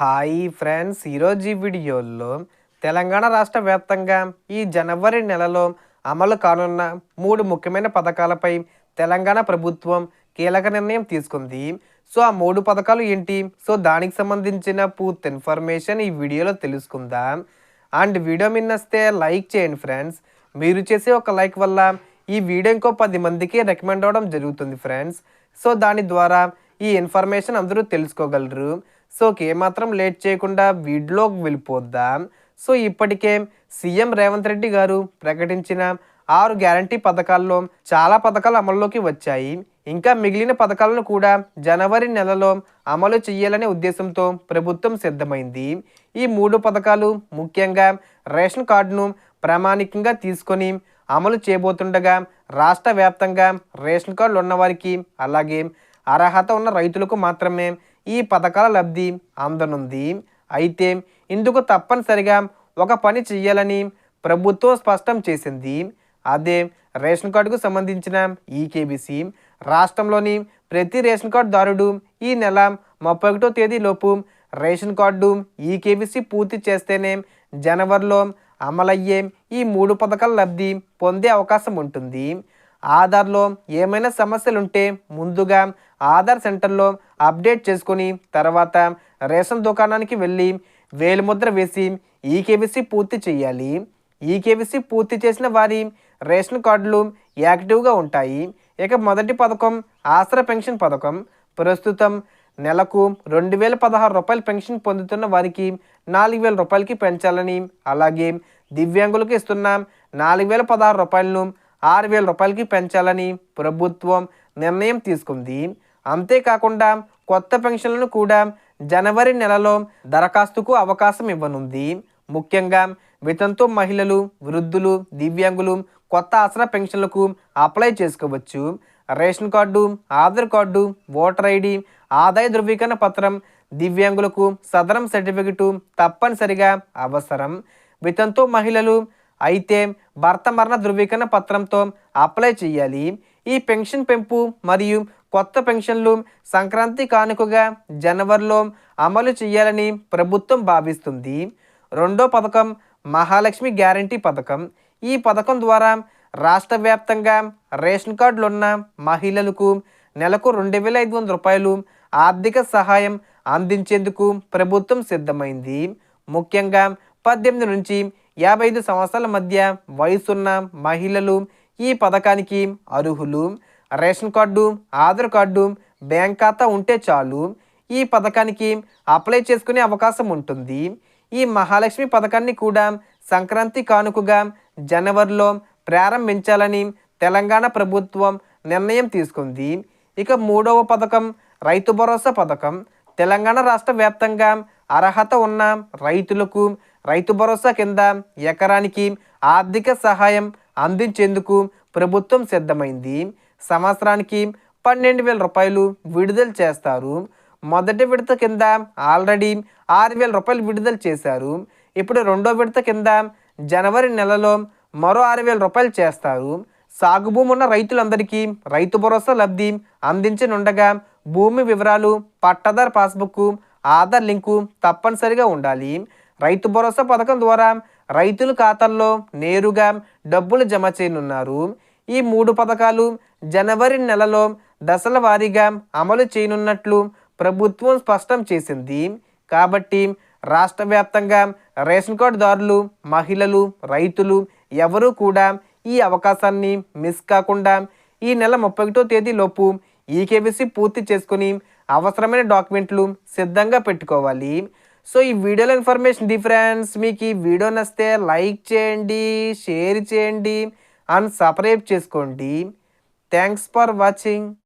Hi friends ఈరోజు ఈ వీడియోలో తెలంగాణ రాష్ట్ర వ్యాప్తంగా ఈ జనవరి నెలలో అమలు కానున్న మూడు ముఖ్యమైన పథకాలపై తెలంగాణ ప్రభుత్వం కీలక నిర్ణయం తీసుకుంది. సో ఆ మూడు పథకాలు ఏంటి? సో దానికి సంబంధించిన పూర్తి ఇన్ఫర్మేషన్ ఈ వీడియోలో తెలుసుకుందాం. అండ్ వీడియో మిన్నస్తే లైక్ చేయండి ఫ్రెండ్స్. మీరు చేసే ఒక లైక్ వల్ల ఈ వీడియో ఇంకో పది మందికి రికమెండ్ అవ్వడం జరుగుతుంది ఫ్రెండ్స్. సో దాని ద్వారా ఈ ఇన్ఫర్మేషన్ అందరూ తెలుసుకోగలరు. సో ఏమాత్రం లేట్ చేయకుండా వీడియోకి వెళ్ళిపోద్దాం? సో ఇప్పటికే సీఎం రేవంత్ రెడ్డి గారు ప్రకటించిన ఆరు గ్యారంటీ పథకాల్లో చాలా పథకాలు అమల్లోకి వచ్చాయి. ఇంకా మిగిలిన పథకాలను కూడా జనవరి నెలలో అమలు చేయాలనే ఉద్దేశంతో ప్రభుత్వం సిద్ధమైంది. ఈ మూడు పథకాలు ముఖ్యంగా రేషన్ కార్డును ప్రామాణికంగా తీసుకొని అమలు చేయబోతుండగా రాష్ట్ర వ్యాప్తంగా రేషన్ కార్డులు ఉన్నవారికి అలాగే అర్హత ఉన్న రైతులకు మాత్రమే ఈ పథకాల లబ్ధి అందనుంది అయితే ఇందుకు తప్పనిసరిగా ఒక పని చేయాలని ప్రభుత్వం స్పష్టం చేసింది. అదే రేషన్ కార్డుకు సంబంధించిన ఈకేబీసీ రాష్ట్రంలోని ప్రతి రేషన్ కార్డుదారుడు ఈ నెల ముప్పై ఒకటో తేదీలోపు రేషన్ కార్డు ఈకేబీసీ పూర్తి చేస్తేనే జనవరిలో అమలయ్యే ఈ మూడు పథకాల లబ్ధి పొందే అవకాశం ఉంటుంది. ఆధార్లో ఏమైనా సమస్యలుంటే ముందుగా ఆధార్ సెంటర్లో అప్డేట్ చేసుకొని తర్వాత రేషన్ దుకాణానికి వెళ్ళి వేలిముద్ర వేసి ఈకేబీసీ పూర్తి చేయాలి. ఈకేబీసీ పూర్తి చేసిన వారి రేషన్ కార్డులు యాక్టివ్గా ఉంటాయి. ఇక మొదటి పథకం ఆసరా పెన్షన్ పథకం. ప్రస్తుతం నెలకు రెండు వేల పదహారు రూపాయల పెన్షన్ పొందుతున్న వారికి నాలుగు వేల రూపాయలకి పెంచాలని అలాగే దివ్యాంగులకు ఇస్తున్న నాలుగు వేల పదహారు రూపాయలను ఆరు వేల రూపాయలకి పెంచాలని ప్రభుత్వం నిర్ణయం తీసుకుంది. అంతేకాకుండా కొత్త పెన్షన్లను కూడా జనవరి నెలలో దరఖాస్తుకు అవకాశం ఇవ్వనుంది. ముఖ్యంగా వితంతు మహిళలు వృద్ధులు దివ్యాంగులు కొత్త ఆసరా పెన్షన్లకు అప్లై చేసుకోవచ్చు. Ration card Aadhaar card voter ID ఆదాయ ధృవీకరణ పత్రం దివ్యాంగులకు సదరం సర్టిఫికెటు తప్పనిసరిగా అవసరం. వితంతు మహిళలు అయితే భర్త మరణ ధృవీకరణ పత్రంతో అప్లై చేయాలి. ఈ పెన్షన్ పెంపు మరియు కొత్త పెన్షన్లు సంక్రాంతి కానుకగా జనవరిలో అమలు చేయాలని ప్రభుత్వం భావిస్తుంది. రెండో పథకం మహాలక్ష్మి గ్యారంటీ పథకం. ఈ పథకం ద్వారా రాష్ట్ర వ్యాప్తంగా రేషన్ కార్డులు ఉన్న మహిళలకు నెలకు రెండు వేల ఐదు వందల రూపాయలు ఆర్థిక సహాయం అందించేందుకు ప్రభుత్వం సిద్ధమైంది. ముఖ్యంగా పద్దెనిమిది నుంచి యాభై ఐదు సంవత్సరాల మధ్య వయసున్న మహిళలు ఈ పథకానికి అర్హులు. Ration card Aadhaar card bank ఖాతా ఉంటే చాలు. ఈ పథకానికి అప్లై చేసుకునే అవకాశం ఉంటుంది. ఈ మహాలక్ష్మి పథకాన్ని కూడా సంక్రాంతి కానుకగా జనవరిలో ప్రారంభించాలని తెలంగాణ ప్రభుత్వం నిర్ణయం తీసుకుంది. ఇక మూడవ పథకం రైతు భరోసా పథకం. తెలంగాణ రాష్ట్ర వ్యాప్తంగా అర్హత ఉన్న రైతులకు రైతు భరోసా కింద ఎకరానికి ఆర్థిక సహాయం అందించేందుకు ప్రభుత్వం సిద్ధమైంది. సంవత్సరానికి పన్నెండు వేల రూపాయలు విడుదల చేస్తారు. మొదటి విడత కింద ఆల్రెడీ ఆరు వేల రూపాయలు విడుదల చేశారు. ఇప్పుడు రెండో విడత కింద జనవరి నెలలో మరో ఆరు వేల రూపాయలు చేస్తారు. సాగు భూమి ఉన్న రైతులందరికీ రైతు భరోసా లబ్ధి అందించనుండగా భూమి వివరాలు పట్టదారు పాస్బుక్ ఆధార్ లింకు తప్పనిసరిగా ఉండాలి. రైతు భరోసా పథకం ద్వారా రైతుల ఖాతాల్లో నేరుగా డబ్బులు జమ చేయనున్నారు. ఈ మూడు పథకాలు జనవరి నెలలో దశల వారీగా అమలు చేయనున్నట్లు ప్రభుత్వం స్పష్టం చేసింది. కాబట్టి రాష్ట్ర వ్యాప్తంగా రేషన్ కార్డుదారులు మహిళలు రైతులు ఎవరూ కూడా ఈ అవకాశాన్ని మిస్ కాకుండా ఈ నెల ముప్పై ఒకటో తేదీలోపు ఈకేబీసీ పూర్తి చేసుకుని అవసరమైన డాక్యుమెంట్లు సిద్ధంగా పెట్టుకోవాలి. సో ఈ వీడియోలో ఇన్ఫర్మేషన్ డిఫరెన్స్ మీకు ఈ వీడియో నచ్చితే లైక్ చేయండి షేర్ చేయండి అండ్ సబ్స్క్రైబ్ చేసుకోండి. Thanks for watching.